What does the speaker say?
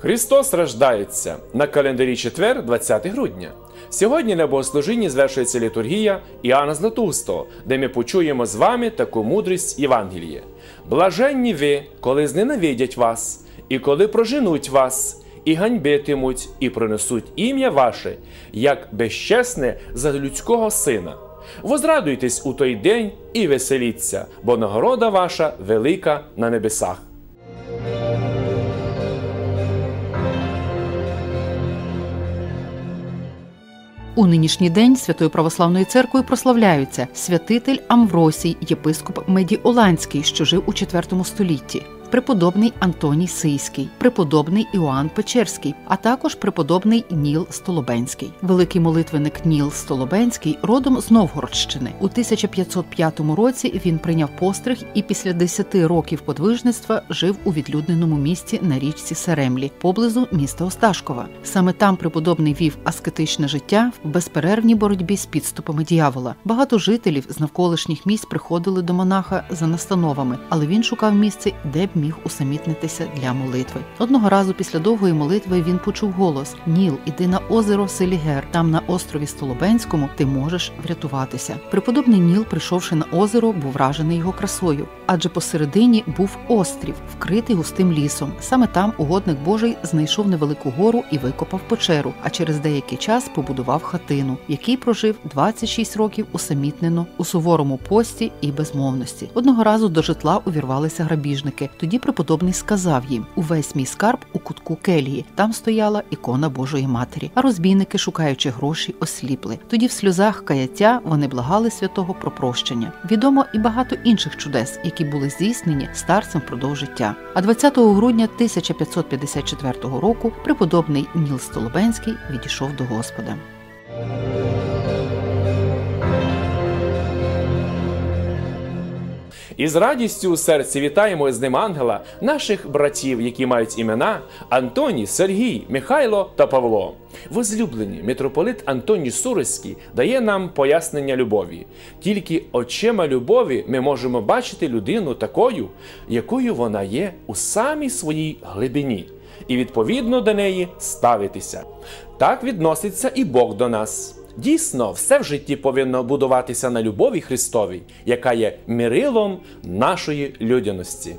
Христос рождається на календарі четвер, 20 грудня. Сьогодні на богослужінні звершується літургія Іоанна Златоустого, де ми почуємо з вами таку мудрість Євангелія. Блаженні ви, коли зненавидять вас, і коли проженуть вас, і ганьбитимуть, і пронесуть ім'я ваше, як безчесне за людського сина. Возрадуйтесь у той день і веселіться, бо нагорода ваша велика на небесах. У нинішній день Святою Православною церквою прославляються святитель Амвросій, єпископ Медіоланський, що жив у IV столітті. Преподобний Антоній Сийський, преподобний Іоанн Печерський, а також преподобний Ніл Столобенський. Великий молитвенник Ніл Столобенський родом з Новгородщини. У 1505 році він прийняв постриг і після 10 років подвижництва жив у відлюдненому місті на річці Серемлі, поблизу міста Осташкова. Саме там преподобний вів аскетичне життя в безперервній боротьбі з підступами дьявола. Багато жителів з навколишніх місць приходили до монаха за настановами, але він шукав місце, де б міг усамітнитися для молитви. Одного разу після довгої молитви він почув голос: Ніл, іди на озеро Селігер. Там на острові Столобенському ти можеш врятуватися. Преподобний Ніл, прийшовши на озеро, був вражений його красою, адже посередині був острів, вкритий густим лісом. Саме там угодник Божий знайшов невелику гору і викопав печеру. А через деякий час побудував хатину, в якій прожив 26 років усамітнено у суворому пості і безмовності. Одного разу до житла увірвалися грабіжники. Тоді преподобний сказав їм: увесь мій скарб у кутку келії. Там стояла ікона Божої Матері. А розбійники, шукаючи гроші, осліпли. Тоді в сльозах каяття вони благали святого про прощення. Відомо і багато інших чудес, які були здійснені старцем впродовж життя. А 20 грудня 1554 року преподобний Ніл Столобенський відійшов до Господа. І з радістю у серці вітаємо з ним ангела наших братів, які мають імена Антоній, Сергій, Михайло та Павло. Возлюблені митрополит Антоній Суриський дає нам пояснення любові. Тільки очима любові ми можемо бачити людину такою, якою вона є у самій своїй глибині, і відповідно до неї ставитися. Так відноситься і Бог до нас. Дійсно, все в житті повинно будуватися на любові Христовій, яка є мірилом нашої людяності.